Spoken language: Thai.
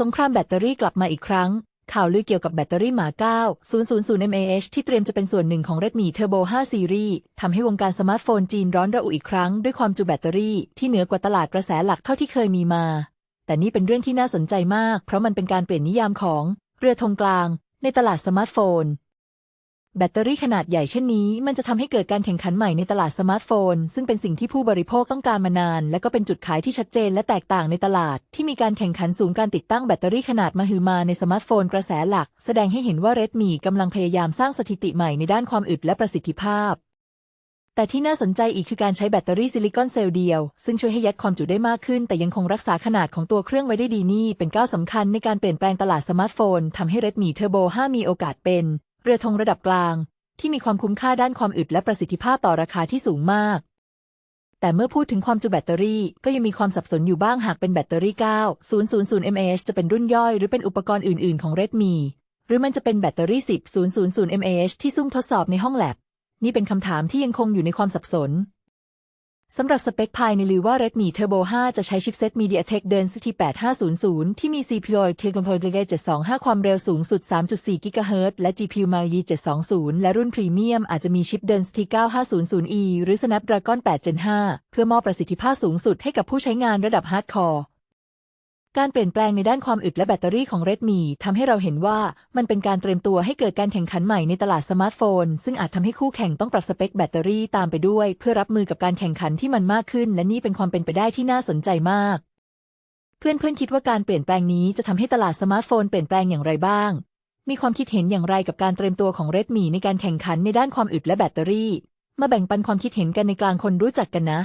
สงครามแบตเตอรี่กลับมาอีกครั้ง ข่าวลือเกี่ยวกับแบตเตอรี่หมา 9 000 mAh ที่เตรียมจะเป็นส่วนหนึ่งของ Redmi Turbo 5 Series ทำให้วงการสมาร์ทโฟนจีนร้อนระอุอีกครั้งด้วยความจุแบตเตอรี่ที่เหนือกว่าตลาดกระแสหลักเท่าที่เคยมีมา แต่นี่เป็นเรื่องที่น่าสนใจมาก เพราะมันเป็นการเปลี่ยนนิยามของ เรือธงกลาง ในตลาดสมาร์ทโฟน แบตเตอรี่ขนาดใหญ่เช่นนี้ มันจะทำให้เกิดการแข่งขันใหม่ในตลาดสมาร์ทโฟน ซึ่งเป็นสิ่งที่ผู้บริโภคต้องการมานาน และก็เป็นจุดขายที่ชัดเจนและแตกต่างในตลาด ที่มีการแข่งขันสูงการติดตั้งแบตเตอรี่ขนาดมหึมาในสมาร์ทโฟนกระแสหลัก แสดงให้เห็นว่า Redmi กำลังพยายามสร้างสถิติใหม่ในด้านความอึดและประสิทธิภาพ แต่ที่น่าสนใจอีกคือการใช้แบตเตอรี่ซิลิคอนเซลล์เดียว ซึ่งช่วยให้ยัดความจุได้มากขึ้น แต่ยังคงรักษาขนาดของตัวเครื่องไว้ได้ดีนี่ เป็นก้าวสำคัญในการเปลี่ยนแปลงตลาดสมาร์ทโฟนทำให้ Redmi Turbo 5 มีโอกาสเป็น เรือธงระดับกลาง ที่มีความคุ้มค่าด้านความอึดและประสิทธิภาพต่อราคาที่สูงมาก แต่เมื่อพูดถึงความจุแบตเตอรี่ก็ยังมีความสับสนอยู่บ้างหากเป็นแบตเตอรี่ 9 000 mAh จะเป็นรุ่นย่อย หรือเป็นอุปกรณ์อื่น ๆ ของ Redmi หรือมันจะเป็นแบตเตอรี่ 10 000 mAh ที่ซุ่มทดสอบในห้องแลบนี่เป็นคำถามที่ยังคงอยู่ในความสับสน สำหรับสเปคภายในหรือว่า Redmi Turbo 5 จะใช้ชิปเซ็ต MediaTek Dimensity 8500 ที่มี CPU Technology 725 ความเร็วสูงสุด 3.4 GHz และ GPU Mali 720 และรุ่นพรีเมียมอาจจะมีชิป Dimensity 9500E หรือ Snapdragon 8 Gen 5 เพื่อมอบประสิทธิภาพสูงสุดให้กับผู้ใช้งานระดับฮาร์ดคอร์ การเปลี่ยนแปลงในด้านความอึดและแบตเตอรี่ของ Redmi ทำให้เราเห็นว่ามันเป็นการเตรียมตัวให้เกิดการแข่งขันใหม่ในตลาดสมาร์ทโฟน ซึ่งอาจทำให้คู่แข่งต้องปรับสเปคแบตเตอรี่ตามไปด้วย เพื่อรับมือกับการแข่งขันที่มันมากขึ้น และนี่เป็นความเป็นไปได้ที่น่าสนใจมาก เพื่อนๆคิดว่าการเปลี่ยนแปลงนี้จะทำให้ตลาดสมาร์ทโฟนเปลี่ยนแปลงอย่างไรบ้าง มีความคิดเห็นอย่างไรกับการเตรียมตัวของ Redmi ในการแข่งขันในด้านความอึดและแบตเตอรี่ มาแบ่งปันความคิดเห็นกันในกลางคนรู้จักกันนะ